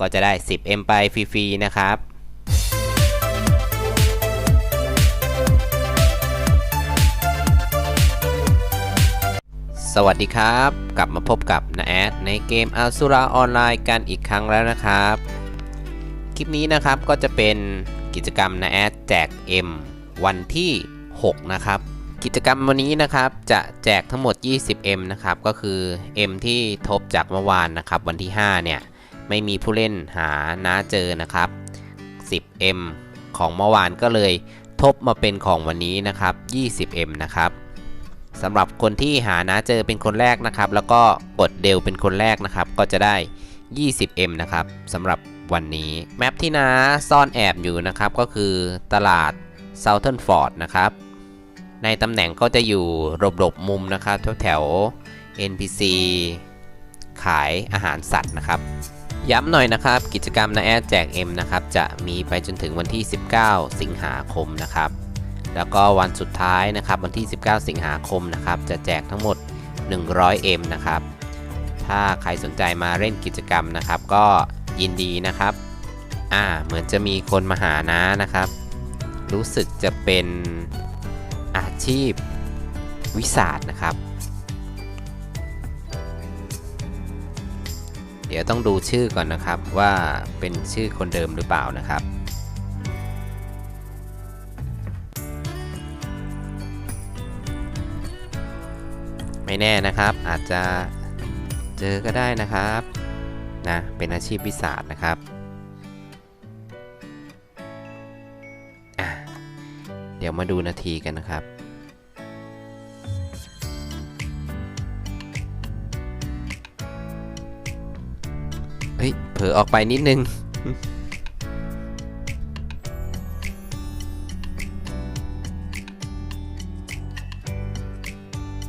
ก็จะได้ 10M ไปฟรีๆนะครับสวัสดีครับ กลับมาพบกับนาแอดในเกมอาซูราออนไลน์กันอีกครั้งแล้วนะครับ คลิปนี้นะครับก็จะเป็นกิจกรรมนาแอดแจก M วันที่ 6 นะครับ กิจกรรมวันนี้นะครับจะแจกทั้งหมด 20M นะครับก็คือ M ที่ทบจากเมื่อวานนะครับวันที่ 5 เนี่ย ไม่มีผู้เล่นหาน้าเจอนะครับ 10M ของเมื่อวานก็เลยทบมาเป็นของวันนี้นะครับ 20M นะครับสำหรับคนที่หาน้าเจอเป็นคนแรกนะครับ แล้วก็กดเดลเป็นคนแรกนะครับ ก็จะได้ 20M นะครับสำหรับวันนี้แมปที่น้าซ่อนแอบอยู่นะครับก็คือตลาด Southern Ford นะครับ ในตำแหน่งก็จะอยู่หลบๆมุมนะครับแถวแถว NPC ขายอาหารสัตว์นะครับ ย้ำหน่อยนะครับ กิจกรรมนาแอดแจก M นะครับจะมีไปจนถึงวันที่ 19 สิงหาคมนะครับ แล้วก็วันสุดท้ายนะครับวันที่ 19 สิงหาคมนะครับจะแจกทั้งหมด 100 M นะครับ ถ้าใครสนใจมาเล่นกิจกรรมนะครับ ก็ยินดีนะครับอ่าเหมือนจะมีคนมาหานะนะครับ รู้สึกจะเป็นอาชีพวิสาดนะครับ เดี๋ยวต้องดูชื่อก่อนนะครับว่าเป็นชื่อคนเดิมหรือเปล่านะครับไม่แน่นะครับ อาจจะเจอก็ได้นะครับนะเป็นอาชีพวิสาดนะครับเดี๋ยวมาดูนาทีกันนะครับ เฮ้ย เผลอออกไปนิดนึง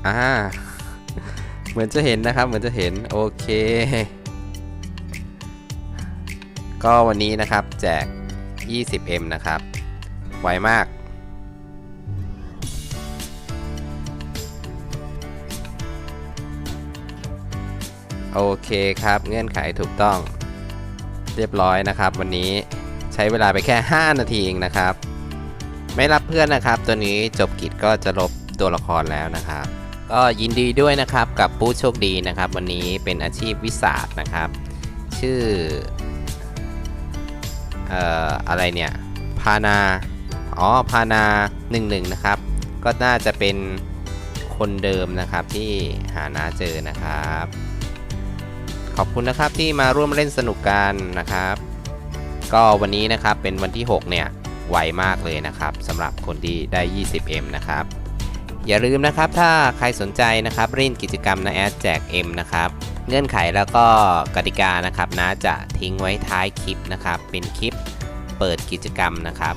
อ่า เหมือนจะเห็นนะครับ เหมือนจะเห็น โอเค ก็วันนี้นะครับแจก 20M นะครับ ไวมาก โอเคครับ เงื่อนไขถูกต้อง เรียบร้อยนะครับ วันนี้ใช้เวลาไปแค่ 5 นาทีเองนะครับ ไม่รับเพื่อนนะครับ ตัวนี้จบกิจก็จะลบตัวละครแล้วนะครับ ก็ยินดีด้วยนะครับกับผู้โชคดีนะครับ วันนี้เป็นอาชีพวิสาดนะครับ ชื่อเอ่ออะไรเนี่ยพานาอ๋อพานา11นะครับ ก็น่าจะเป็นคนเดิมนะครับที่หาน้าเจอนะครับ อบคุณนะครับที่มาร่วมเล่นสนุกกันนะครับ ก็วันนี้นะครับเป็นวันที่ 6 เนี่ยไวมากเลยนะครับสำหรับคนที่ได้ 20M นะครับ อย่าลืมนะครับถ้าใครสนใจนะครับเล่นกิจกรรมนะแอดแจก M นะครับ เงื่อนไขแล้วก็กติกานะครับนะจะทิ้งไว้ท้ายคลิปนะครับ เป็นคลิปเปิดกิจกรรมนะครับ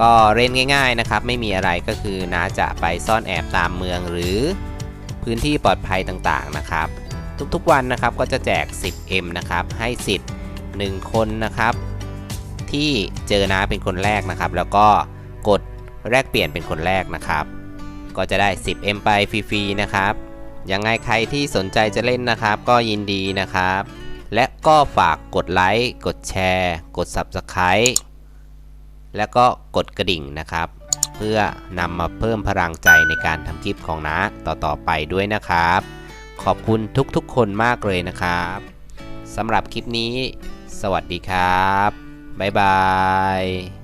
ก็เล่นง่ายๆนะครับ ไม่มีอะไรก็คือนะจะไปซ่อนแอบตามเมืองหรือพื้นที่ปลอดภัยต่างๆนะครับ ทุกๆวันนะครับก็จะแจก 10M นะครับให้สิทธิ์ 1 คนนะครับ ที่เจอนะเป็นคนแรกนะครับ แล้วก็กดแลกเปลี่ยนเป็นคนแรกนะครับ ก็จะได้ 10M ไปฟรีๆนะครับยังไงใครที่สนใจจะเล่นนะครับ ก็ยินดีนะครับ และก็ฝากกดไลค์กดแชร์ กด Subscribe และก็กดกระดิ่งนะครับ เพื่อนำมาเพิ่มพลังใจในการทำคลิปของนะต่อๆไปด้วยนะครับ ขอบคุณทุกๆ คนมากเลยนะครับสำหรับคลิปนี้ สวัสดีครับ บ๊ายบาย